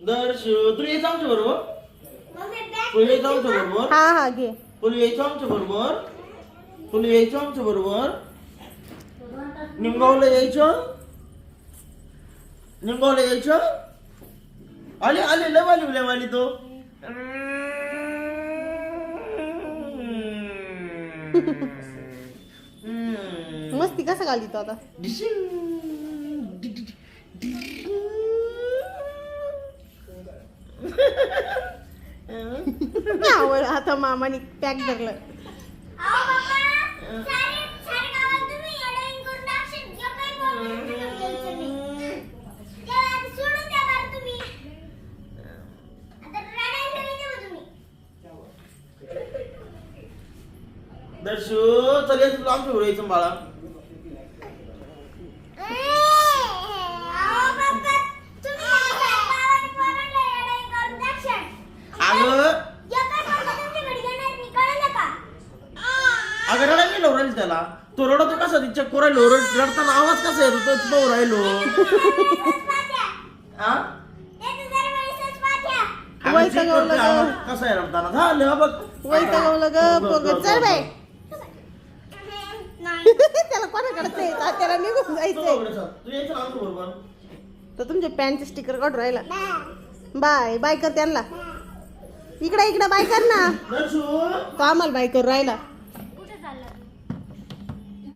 दर्शू यायचं आमच्या बरोबर? मम्मी बॅग तू यायचं आमच्या बरोबर? हा हा घे. तुला यायचं आमच्या बरोबर? तुला यायचं आमच्या बरोबर? निमगावला यायचं? निमगावला यायचं? आले आले लय वाली तो. हम्म. मस्ती कसं घाली तो आता? आवड रडायला ठेवायचं मग तुम्ही. दर्शू चल यायचं तुला आमच्या अगं रडा गेलो राहील त्याला. तो रडतो कसा? तिच्या कोरायलो रड रडताना आवाज कसा येतो? तो पाहू राहिलो. हा ते वय कसा आहे रडताना? झालं ग बघ, चल बाय नाही. त्याला कोणाकडे त्याला निघून तू जायचंय. बघ रे, तू यायचं ना आमच्या बरोबर? तर तुमच्या पॅन्टचे स्टिकर काढून राहिला. बाय. बाय कर त्यांना. इकडे इकडे बाय कर ना. दर्शू. तो आम्हाला बाय करून राहिला.